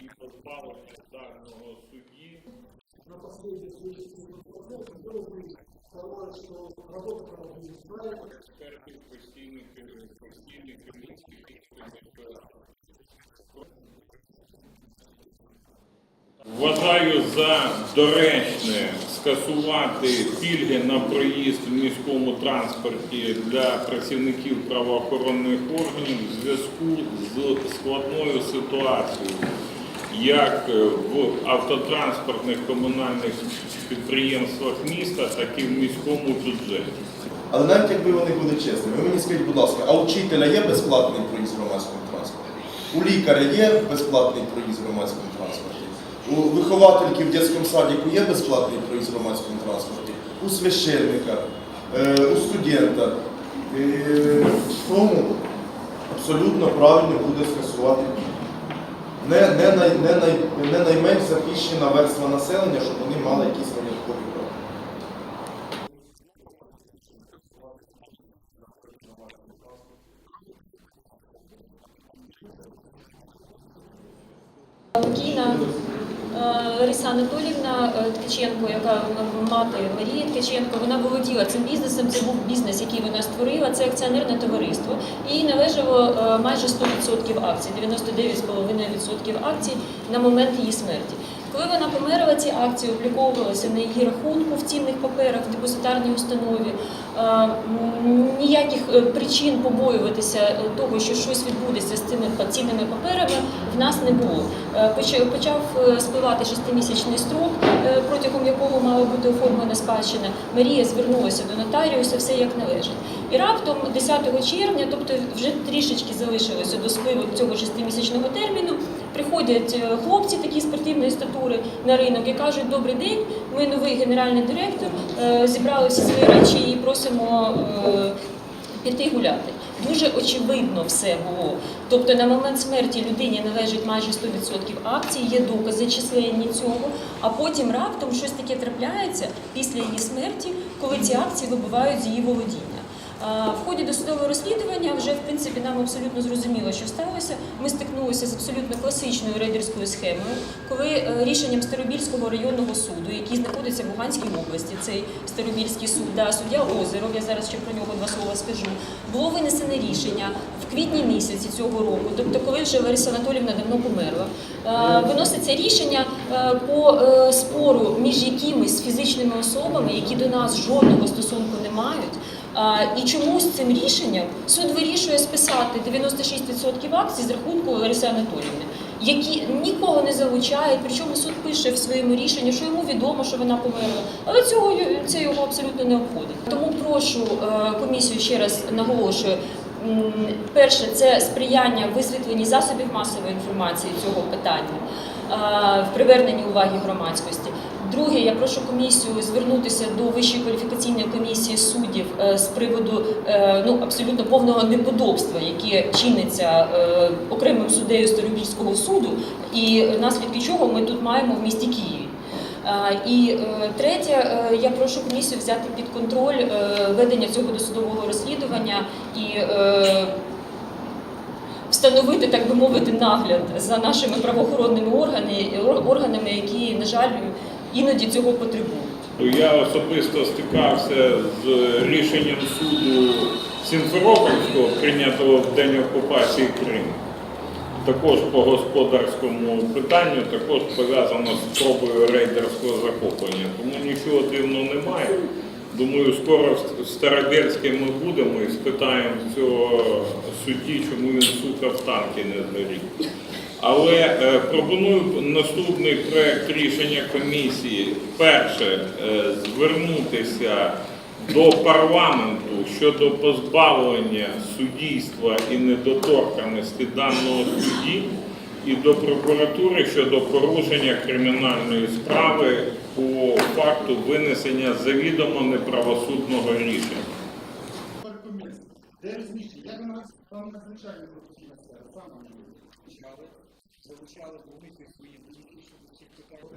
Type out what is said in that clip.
і позбавлення даного судді на последней следующей процессе было бы второе, что работа правоохранительных справ експертів постійних постійних комісій Київської міської ради. Вважаю за доречне скасувати пільги на проїзд в міському транспорті для працівників правоохоронних органів в зв'язку з складною ситуацією, як в автотранспортних комунальних підприємствах міста, так і в міському бюджеті. Але навіть якби вони були чесними, ви мені скажіть, будь ласка, а у вчителя є безплатний проїзд в громадському транспорті? У лікаря є безплатний проїзд в громадському транспорті? У виховательки в дитячому садіку є безплатний проїзд в громадському транспорті? У священника, е, у студента. Е, Тому абсолютно правильно буде скасувати. Не, не, най, не, най, не найменш захищена верства населення, щоб вони мали якісь виняткові права. Е, Лариса Анатолівна е, Ткаченко, яка е, мати Марії Ткаченко, вона володіла цим бізнесом. Це був бізнес, який вона створила. Це акціонерне товариство. Їй належало е, майже 100% акцій, 99,5% акцій на момент її смерті. Коли вона померла, ці акції обліковувалися на її рахунку в цінних паперах в депозитарній установі. Е, Ніяких е, причин побоюватися е, того, що щось відбудеться з цими цінними паперами, в нас не було. Почав спливати шестимісячний строк, протягом якого мала бути оформлена спадщина. Марія звернулася до нотаріуса, все як належить. І раптом 10 червня, тобто вже трішечки залишилося до спливу цього шестимісячного терміну, приходять е, хлопці такі спортивної статури на ринок і кажуть: Добрий день, ми новий генеральний директор, е, зібрали всі свої речі і просимо. е, Піти гуляти. Дуже очевидно все було. Тобто на момент смерті людині належить майже 100% акцій, є докази численні цього, а потім раптом щось таке трапляється після її смерті, коли ці акції вибувають з її володіння. В ході досудового розслідування вже в принципі нам абсолютно зрозуміло, що сталося. Ми стикнулися з абсолютно класичною рейдерською схемою, коли е, рішенням Старобільського районного суду, який знаходиться в Луганській області, цей Старобільський суд, да, суддя Озеров, я зараз ще про нього два слова скажу, було винесене рішення в квітні місяці цього року, тобто коли вже Лариса Анатолівна давно померла. Е, Виноситься рішення е, по спору між якимись фізичними особами, які до нас жодного стосунку не мають. І чомусь цим рішенням суд вирішує списати 96% акцій з рахунку Лариси Анатоліївни, які нікого не залучають. Причому суд пише в своєму рішенні, що йому відомо, що вона померла, але цього це його абсолютно не обходить. Тому прошу е, комісію ще раз наголошую. Перше, це сприяння висвітленні засобів масової інформації цього питання в приверненні уваги громадськості. Друге, я прошу комісію звернутися до Вищої кваліфікаційної комісії суддів е, з приводу е, ну абсолютно повного неподобства, яке чиниться е, окремим суддею Старобільського суду, і наслідки чого ми тут маємо в місті Києві. І третє, я прошу комісію взяти під контроль ведення цього досудового розслідування і встановити, так би мовити, нагляд за нашими правоохоронними органами, які, на жаль, іноді цього потребують. Я особисто стикався з рішеннем суду Сімферопольського, прийнятого в день окупації Криму. Також по господарському питанню, також пов'язано з спробою рейдерського захоплення. Тому нічого дивного немає. Думаю, скоро в Старобельське ми будемо і спитаємо цього судді, чому він сука в танки не згорів. Але е, пропоную наступний проект рішення комісії. Перше, е, звернутися до парламенту щодо позбавлення суддійства і недоторканості даного судді і до прокуратури щодо порушення кримінальної справи факту винесення завідомо неправосудного рішення. Де розміщення? Як нас там надзвичайно професійна сфера, саме залучали, залучали, вони свої політичні всіх питань.